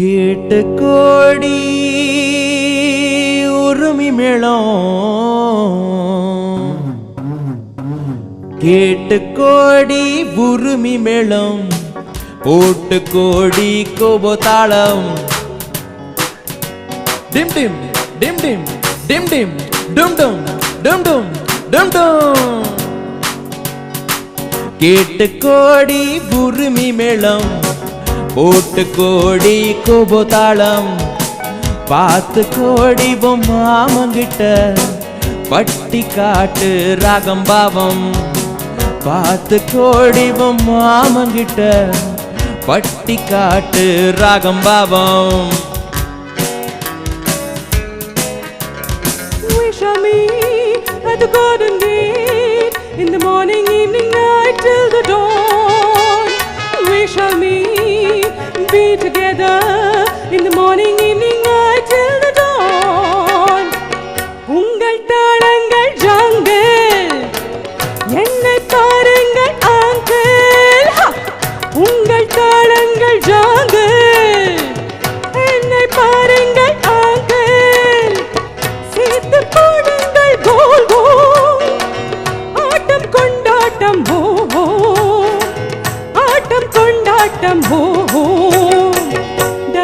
கேட்டு கோடி உருமி மேளம். கேட்டு கோடி உருமி மேளம். போட்டு கோடி கோபோ தாளம். டிம் டிம் டிம் டிம் டிம் டிம் டும் டும் டும் டும் டும் டும். கேட்டு கோடி உருமி மேளம். போட்டு கோடி கோபோதாளம் பார்த்து கோடி பொம்மாமங்கிட்ட பட்டி காட்டு ராகம் பாவம் பார்த்து கோடி பொம்மாமங்கிட்ட பட்டி காட்டு ராகம் பாவம் Wish on me at the garden gate in the morning, evening, night till the dawn. Together in the morning, evening, night till the dawn. உங்கள் தாளங்கள் ஜாங்கிள் என்னை பாருங்கள் ஆங்கிள் உங்கள் தாளங்கள் ஜாங்கிள் என்னை பாருங்கள் ஆங்கிள் சேர்த்து போடுங்கள் கோல் கோல் ஆட்டம் கொண்டாட்டம் ஹோ ஹோ ஆட்டம் கொண்டாட்டம் ஹோ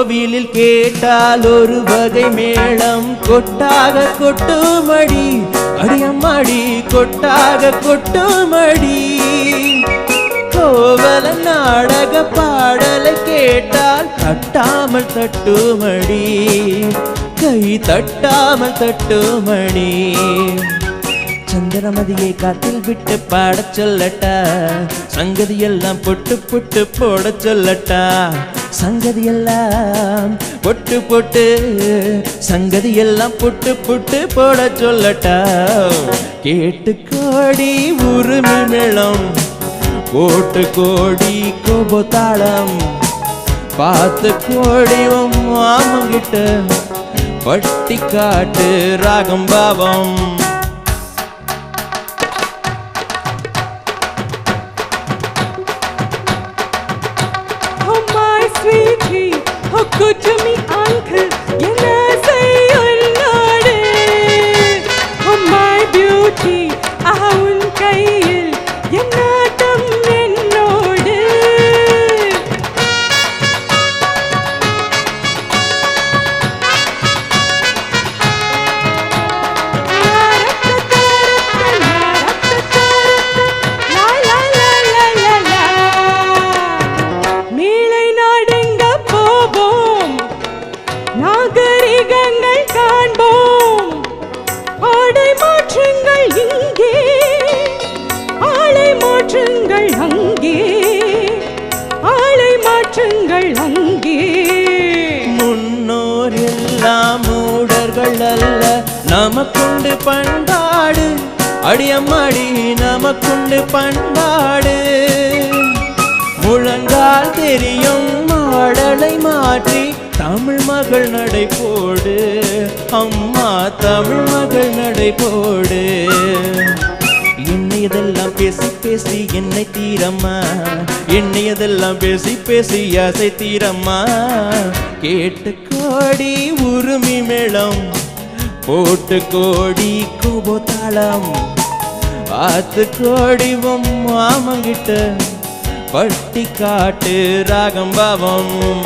கோவிலில் கேட்டால் ஒரு வகை மேளம். கொட்டாக கொட்டுமடி அடியம்மாடி கொட்டாக கொட்டுமடி. கோவல நாடக பாடலை கேட்டால் தட்டாமல் தட்டுமடி. கை தட்டாமல் தட்டுமடி. சந்திரமதியை காத்தில் விட்டு பாடச் சொல்லட்டா? சங்கதி எல்லாம் பொட்டு பொட்டு போட சொல்லட்டா? சங்கதி எல்லாம் பொட்டு பொட்டு சங்கதி எல்லாம் பொட்டு பொட்டு போட சொல்லட்டா? கேட்டு கோடி உருமி மேளம் போட்டு கோடி கோபத்தாளம் பார்த்து கோடி உன் மாமங்கிட்ட பட்டி காட்டு ராகம் பாவம். would you மாற்றுங்கள் அங்கே முன்னோர் எல்லாம் மூடர்கள் அல்ல நமக்குண்டு பண்பாடு. அடியம்மாடி நமக்குண்டு பண்பாடு. முழங்கால் தெரியும் மாடலை மாற்றி. தமிழ் மகள் நடை போடு அம்மா தமிழ் மகள் நடை போடு. பேசி பேசி என்னை தீரம்மா. என்னையதெல்லாம் பேசி பேசி ஆசை தீரம்மா. கேட்டு கோடி உருமி மேளம் போட்டு கோடி கோபோத்தாளம். ஆத்து கோடி மாமங்கிட்ட பட்டி காட்டு ராகம் பாவம்.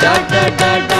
da da da da.